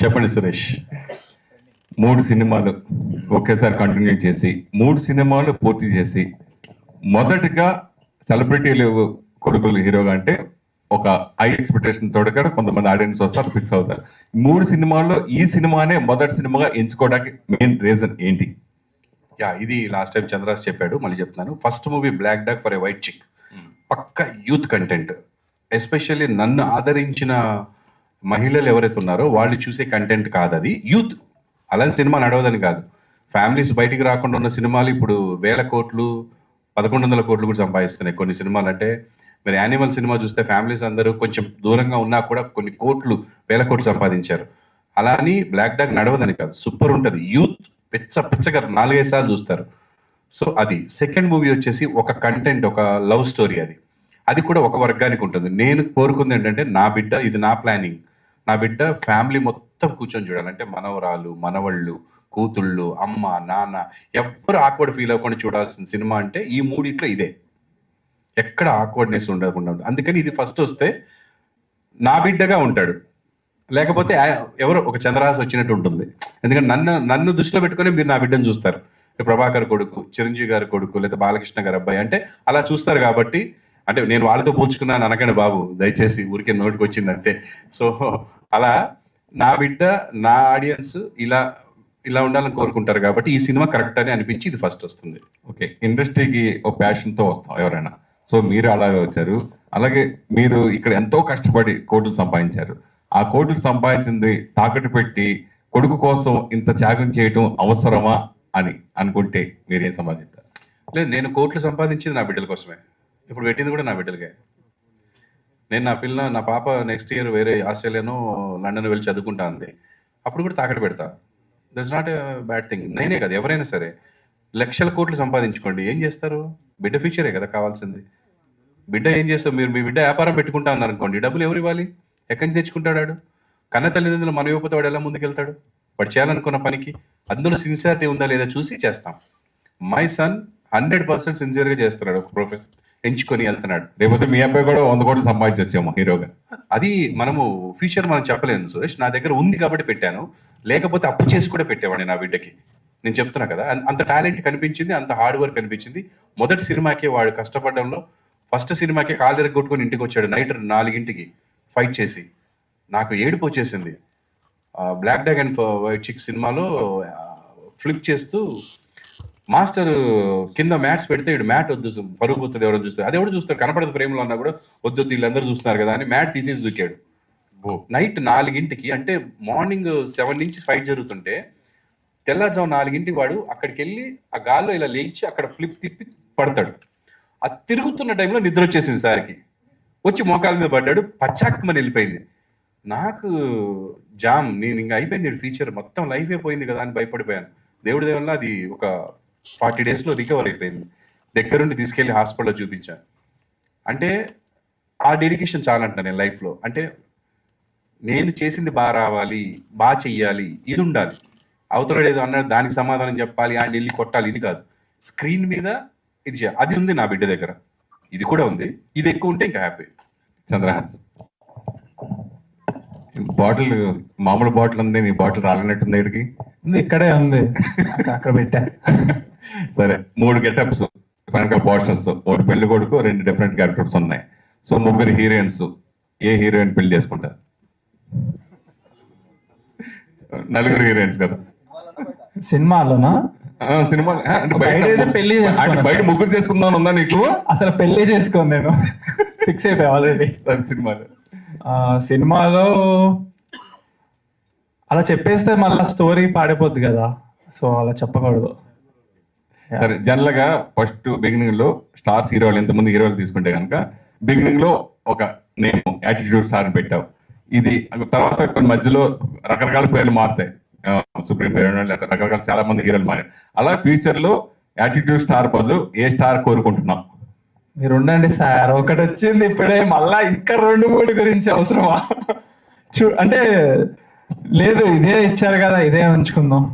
చెప్పండి సురేష్. మూడు సినిమాలు ఒకేసారి కంటిన్యూ చేసి మూడు సినిమాలు పూర్తి చేసి మొదటగా సెలబ్రిటీలు కొడుకులు హీరోగా అంటే ఒక హై ఎక్స్పెక్టేషన్ తోటి కూడా కొంతమంది ఆడియన్స్ వస్తారు ఫిక్స్ అవుతారు. మూడు సినిమాల్లో ఈ సినిమానే మొదటి సినిమాగా ఎంచుకోవడానికి మెయిన్ రీజన్ ఏంటి? యా ఇది లాస్ట్ టైం చంద్రాస్ చెప్పాడు మళ్ళీ చెప్తున్నాను. First movie black dog for a white chick పక్క యూత్ కంటెంట్ ఎస్పెషల్లీ నన్ను ఆదరించిన మహిళలు ఎవరైతే ఉన్నారో వాళ్ళు చూసే కంటెంట్ కాదు అది యూత్ అలాంటి సినిమా నడవదని కాదు. ఫ్యామిలీస్ బయటికి రాకుండా ఉన్న సినిమాలు ఇప్పుడు వేల కోట్లు పదకొండు వందల కోట్లు కూడా సంపాదిస్తున్నాయి. కొన్ని సినిమాలు అంటే మీరు యానిమల్ సినిమా చూస్తే ఫ్యామిలీస్ అందరూ కొంచెం దూరంగా ఉన్నా కూడా కొన్ని కోట్లు వేల కోట్లు సంపాదించారు. అలా అని బ్లాక్ డాగ్ నడవదని కాదు. సూపర్ ఉంటుంది. యూత్ పిచ్చ పిచ్చగా నాలుగైదు సార్లు చూస్తారు. సో అది సెకండ్ మూవీ వచ్చేసి ఒక కంటెంట్ ఒక లవ్ స్టోరీ అది. అది కూడా ఒక వర్గానికి ఉంటుంది. నేను కోరుకుంది ఏంటంటే నా బిడ్డ ఇది నా ప్లానింగ్ నా బిడ్డ ఫ్యామిలీ మొత్తం కూర్చొని చూడాలంటే మనవరాలు మనవళ్ళు కూతుళ్ళు అమ్మ నాన్న ఎవ్వరు ఆక్వర్డ్ ఫీల్ అవ్వకుండా చూడాల్సిన సినిమా అంటే ఈ మూడిట్లో ఇదే. ఎక్కడ ఆక్వర్డ్నెస్ ఉండకుండా అందుకని ఇది ఫస్ట్ వస్తే నా బిడ్డగా ఉంటాడు. లేకపోతే ఎవరో ఒక చంద్రహాస్ వచ్చినట్టు ఉంటుంది. ఎందుకంటే నన్ను నన్ను దృష్టిలో పెట్టుకొని మీరు నా బిడ్డను చూస్తారు. ప్రభాకర్ కొడుకు చిరంజీవి గారి కొడుకు లేదా బాలకృష్ణ గారి అబ్బాయి అంటే అలా చూస్తారు కాబట్టి అంటే నేను వాళ్ళతో పోల్చుకున్నాను అనకండి బాబు దయచేసి ఊరికే నోటికి వచ్చింది అంతే సో అలా నా బిడ్డ నా ఆడియన్స్ ఇలా ఇలా ఉండాలని కోరుకుంటారు కాబట్టి ఈ సినిమా కరెక్ట్ అని అనిపించి ఇది ఫస్ట్ వస్తుంది. ఓకే ఇండస్ట్రీకి ఒక ప్యాషన్తో వస్తాం ఎవరైనా. సో మీరు అలాగే వచ్చారు. అలాగే మీరు ఇక్కడ ఎంతో కష్టపడి కోట్లు సంపాదించారు. ఆ కోట్లు సంపాదించింది తాకట్టు పెట్టి కొడుకు కోసం ఇంత త్యాగం చేయటం అవసరమా అని అనుకుంటే మీరేం సంపాదించారు లేదు నేను కోట్లు సంపాదించింది నా బిడ్డల కోసమే. ఇప్పుడు పెట్టింది కూడా నా బిడ్డలకే. నేను నా పిల్ల నా పాప నెక్స్ట్ ఇయర్ వేరే ఆస్ట్రేలియాను లండన్ వెళ్ళి చదువుకుంటా ఉంది అప్పుడు కూడా తాకట్టు పెడతా. That's not a bad thing నేనే కదా ఎవరైనా సరే లక్షల కోట్లు సంపాదించుకోండి. ఏం చేస్తారు? బిడ్డ ఫ్యూచరే కదా కావాల్సింది. బిడ్డ ఏం చేస్తారు మీరు మీ బిడ్డ వ్యాపారం పెట్టుకుంటా అన్నారు అనుకోండి డబ్బులు ఎవరు ఇవ్వాలి? ఎక్కడి నుంచి తెచ్చుకుంటాడు కన్న తల్లిదండ్రులు మన యువత వాడు ఎలా ముందుకెళ్తాడు? వాడు చేయాలనుకున్న పనికి అందులో సిన్సియారిటీ ఉందా లేదా చూసి చేస్తాం. మై సన్ హండ్రెడ్ పర్సెంట్ సిన్సియర్గా చేస్తున్నాడు ఒక ప్రొఫెసర్ ఎంచుకొని వెళ్తున్నాడు. రేపొద్దు మీ అబ్బాయి కూడా వంద కోట్లు సంపాదించొచ్చేమో హీరోగా. అది మనము ఫ్యూచర్ మనం చెప్పలేము సురేష్. నా దగ్గర ఉంది కాబట్టి పెట్టాను. లేకపోతే అప్పు చేసి కూడా పెట్టేవాడిని నా బిడ్డకి. నేను చెప్తున్నా కదా అంత టాలెంట్ కనిపించింది అంత హార్డ్ వర్క్ కనిపించింది. మొదటి సినిమాకే వాడు కష్టపడడంలో ఫస్ట్ సినిమాకే కాలు కొట్టుకొని ఇంటికి వచ్చాడు నైట్ నాలుగింటికి ఫైట్ చేసి. నాకు ఏడుపు వచ్చేసింది. Black dog and white chick సినిమాలో ఫ్లిప్ చేస్తూ మాస్టర్ కింద మ్యాట్స్ పెడితే ఇడు మ్యాట్ వద్దు పరుగు పోతుంది ఎవరైనా చూస్తారు అది ఎవరు చూస్తారు? కనపడదు ఫ్రేమ్లో అన్నా కూడా వద్దు వీళ్ళందరూ చూస్తున్నారు కదా అని మ్యాట్ తీసేసి దూకాడు. నైట్ నాలుగింటికి అంటే మార్నింగ్ సెవెన్ నుంచి ఫైట్ జరుగుతుంటే తెల్లారుజాము నాలుగింటికి వాడు అక్కడికి వెళ్ళి ఆ గాల్లో ఇలా లేచి అక్కడ ఫ్లిప్ తిప్పి పడతాడు. ఆ తిరుగుతున్న టైంలో నిద్ర వచ్చేసింది సార్కి. వచ్చి మోకాల మీద పడ్డాడు పచ్చాకమని వెళ్ళిపోయింది. నాకు జామ్ నేను ఇంకా అయిపోయింది ఫీచర్ మొత్తం లైఫ్ అయిపోయింది కదా అని భయపడిపోయాను. దేవుడి దేవుళ్ళ అది ఒక ఫార్టీ డేస్లో రికవర్ అయిపోయింది. దగ్గరుండి తీసుకెళ్ళి హాస్పిటల్లో చూపించాను. అంటే ఆ డెడికేషన్ చాలంట నేను లైఫ్లో. అంటే నేను చేసింది బాగా రావాలి బాగా చెయ్యాలి ఇది ఉండాలి అవతల ఏదో అన్నాడు దానికి సమాధానం చెప్పాలి ఆయన వెళ్ళి కొట్టాలి ఇది కాదు. స్క్రీన్ మీద ఇది అది ఉంది నా బిడ్డ దగ్గర. ఇది కూడా ఉంది. ఇది ఎక్కువ ఉంటే ఇంకా హ్యాపీ. చంద్రహాస్. బాటిల్ మామూలు బాటిల్ ఉంది. నీ బాటిల్ రాలినట్టుంది ఇక్కడికి. ఇక్కడే ఉంది. అక్కడ పెట్టా. సరే మూడు గెటప్స్ వెనక పోస్టర్స్ ఒకటి పెళ్ళి కొడుకు రెండు డిఫరెంట్ క్యారెక్టర్స్ ఉన్నాయి. సో ముగ్గురు హీరోయిన్స్ ఏ హీరోయిన్ పెళ్ళి చేసుకుంటారు? నలుగురు హీరోయిన్స్ కదా. సినిమాలోనా? సినిమా పెళ్ళి బయట ముగ్గురు చేసుకుందాం ఉందా నీకు? అసలు పెళ్ళి చేసుకోను నేను. ఫిక్స్ అయిపోయా ఆల్రెడీ సినిమాలో. సినిమాలో అలా చెప్పేస్తే మళ్ళీ స్టోరీ పాడిపోద్ది కదా. సో అలా చెప్పకూడదు. సరే జనరల్గా ఫస్ట్ బిగినింగ్లో స్టార్స్ హీరోలు ఎంతమంది హీరోలు తీసుకుంటే కనుక బిగినింగ్లో ఒక నేమ్ యాటిట్యూడ్ స్టార్ పెట్టావు. ఇది తర్వాత కొన్ని మధ్యలో రకరకాల పేర్లు మారుతాయి. సుప్రీం పేరు లేదా రకరకాల చాలా మంది హీరోలు మారారు అలా ఫ్యూచర్లో యాటిట్యూడ్ స్టార్ బదులు ఏ స్టార్ కోరుకుంటున్నాం మీరు ఉండండి సార్ ఒకటి వచ్చింది ఇప్పుడే మళ్ళా ఇంకా రెండు మూడు గురించి అవసరమా? చూ అంటే లేదు ఇదే ఇచ్చారు కదా ఇదే ఉంచుకుందాం.